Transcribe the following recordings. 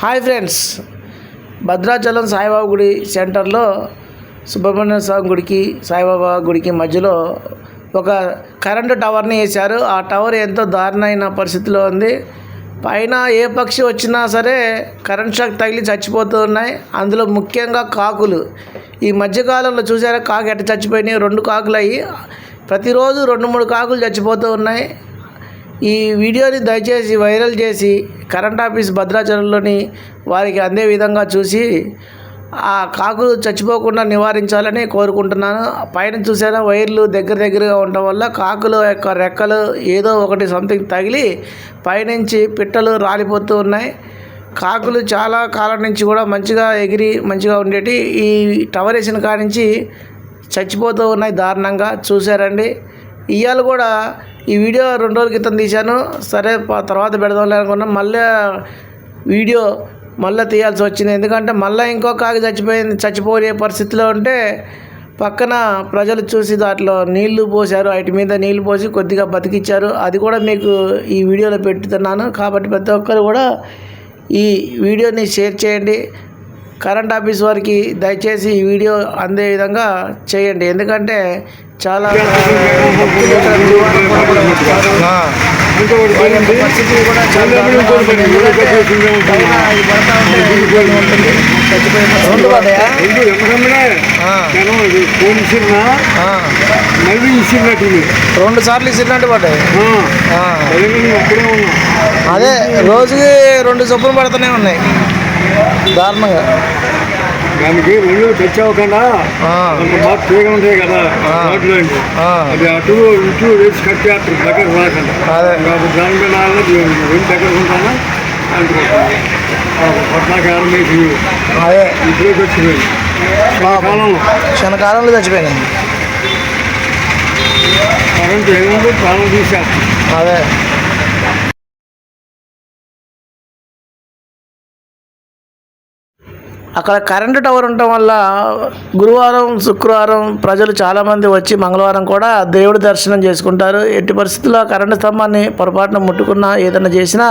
Hi friends. Bhadrachalam Saibaba గుడి సెంటర్లో సుబ్రహ్మణ్య స్వామి గుడికి సాయిబాబా గుడికి మధ్యలో ఒక కరెంటు టవర్ని వేశారు. ఆ టవర్ ఎంతో దారుణమైన పరిస్థితిలో ఉంది. పైన ఏ పక్షి వచ్చినా సరే కరెంట్ షాక్ తగిలి చచ్చిపోతూ ఉన్నాయి. అందులో ముఖ్యంగా కాకులు. ఈ మధ్యకాలంలో చూసారా కాకు ఎట్ట చచ్చిపోయినాయి? రెండు కాకులు అయ్యి ప్రతిరోజు రెండు మూడు కాకులు చచ్చిపోతూ ఉన్నాయి. ఈ వీడియోని దయచేసి వైరల్ చేసి కరెంట్ ఆఫీస్ భద్రాచలంలోని వారికి అందే విధంగా చూసి ఆ కాకులు చచ్చిపోకుండా నివారించాలని కోరుకుంటున్నాను. పైన చూసారా వైర్లు దగ్గర దగ్గరగా ఉండడం వల్ల కాకుల యొక్క రెక్కలు ఏదో ఒకటి సంథింగ్ తగిలి పైనుంచి పిట్టలు రాలిపోతూ ఉన్నాయి. కాకులు చాలా కాలం నుంచి కూడా మంచిగా ఎగిరి మంచిగా ఉండేటి. ఈ టవర్ వేసిన కాడ నుంచి చచ్చిపోతూ ఉన్నాయి దారుణంగా. చూసారండి ఇవాళ కూడా ఈ వీడియో రెండు రోజుల క్రితం తీశాను. సరే తర్వాత పెడదాం అనుకున్నాం. మళ్ళీ వీడియో మళ్ళీ తీయాల్సి వచ్చింది. ఎందుకంటే మళ్ళీ ఇంకో కాకి చచ్చిపోయింది చచ్చిపోయే పరిస్థితిలో ఉంటే పక్కన ప్రజలు చూసి దాంట్లో నీళ్ళు పోశారు. వాటి మీద నీళ్ళు పోసి కొద్దిగా బతికిచ్చారు. అది కూడా మీకు ఈ వీడియోలో పెట్టుతున్నాను కాబట్టి ప్రతి ఒక్కరు కూడా ఈ వీడియోని షేర్ చేయండి. కరెంట్ ఆఫీస్ వారికి దయచేసి ఈ వీడియో అందే విధంగా చేయండి. ఎందుకంటే చాలా పరిస్థితి కూడా? రెండు సార్లు ఇచ్చినట్టు పడ్డాయి. అదే రోజుకి రెండు చొప్పులు పడుతూనే ఉన్నాయి. దారుణంగా. దానికి తెచ్చావకుండా ఆ, అంత బాగా తీగ ఉంటాయి కదా. రోడ్లు అది అటు ఇటు వేసి కట్టేస్తారు దగ్గర రాకుండా. దాని మీద రెండు దగ్గర ఉంటానా? అందుకోసం పట్నాకి ఆరంభించి అదే. ఇప్పుడే వచ్చిపోయింది కాలంలో క్షణకాలంలో చచ్చిపోయినాయి కరెంట్ ఏముందో? ప్రాణం తీశారు అదే. అక్కడ కరెంటు టవర్ ఉండటం వల్ల గురువారం శుక్రవారం ప్రజలు చాలామంది వచ్చి మంగళవారం కూడా దేవుడి దర్శనం చేసుకుంటారు. ఎట్టి పరిస్థితుల్లో కరెంటు స్తంభాన్ని పొరపాటున ముట్టుకున్నా ఏదైనా చేసినా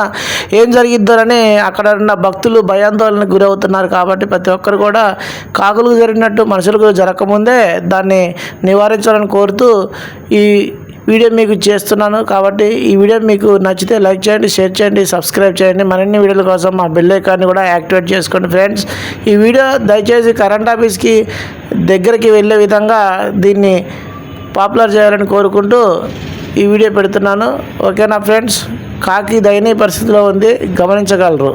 ఏం జరిగిద్దోనని అక్కడ ఉన్న భక్తులు భయాందోళనకు గురవుతున్నారు. కాబట్టి ప్రతి ఒక్కరు కూడా కాకులకు జరిగినట్టు మనుషులకు జరగకముందే దాన్ని నివారించాలని కోరుతూ ఈ వీడియో మీకు చేస్తున్నాను కాబట్టి ఈ వీడియో మీకు నచ్చితే లైక్ చేయండి షేర్ చేయండి సబ్స్క్రైబ్ చేయండి. మరిన్ని వీడియోల కోసం మా బెల్ ఐకాన్ని కూడా యాక్టివేట్ చేసుకోండి ఫ్రెండ్స్. ఈ వీడియో దయచేసి కరెంట్ ఆఫీస్కి దగ్గరికి వెళ్ళే విధంగా దీన్ని పాపులర్ చేయాలని కోరుకుంటూ ఈ వీడియో పెడుతున్నాను. ఓకేనా ఫ్రెండ్స్? కాకి దయనీయ పరిస్థితిలో ఉంది. గమనించగలరు.